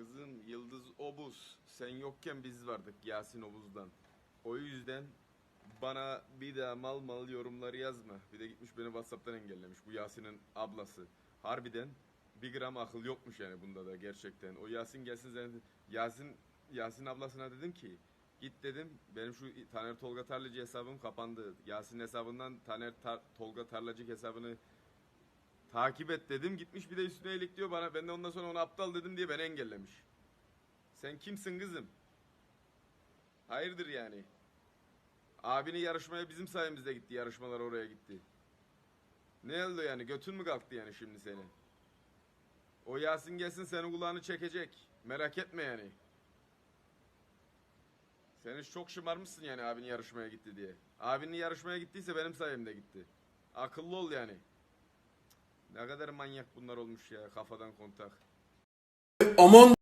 Kızım Yıldız Obuz. Sen yokken biz vardık Yasin Obuz'dan. O yüzden bana bir daha mal mal yorumları yazma. Bir de gitmiş beni Whatsapp'tan engellemiş bu Yasin'in ablası. Harbiden bir gram akıl yokmuş yani bunda da gerçekten. O Yasin gelsin zaten. Yasin Yasin ablasına dedim ki git dedim benim şu Taner Tolga Tarlacı hesabım kapandı. Yasin hesabından Taner Tar- Tolga Tarlacı hesabını takip et dedim. Gitmiş bir de üstüne iyilik diyor bana. Ben de ondan sonra onu aptal dedim diye beni engellemiş. Sen kimsin kızım? Hayırdır yani? Abini yarışmaya bizim sayemizde gitti. Yarışmalar oraya gitti. Ne oldu yani? Götün mü kalktı yani şimdi seni? O Yasin gelsin senin kulağını çekecek. Merak etme yani. Sen hiç çok şımarmışsın yani abini yarışmaya gitti diye. Abinin yarışmaya gittiyse benim sayemde gitti. Akıllı ol yani. Ne kadar manyak bunlar olmuş ya kafadan kontak. Aman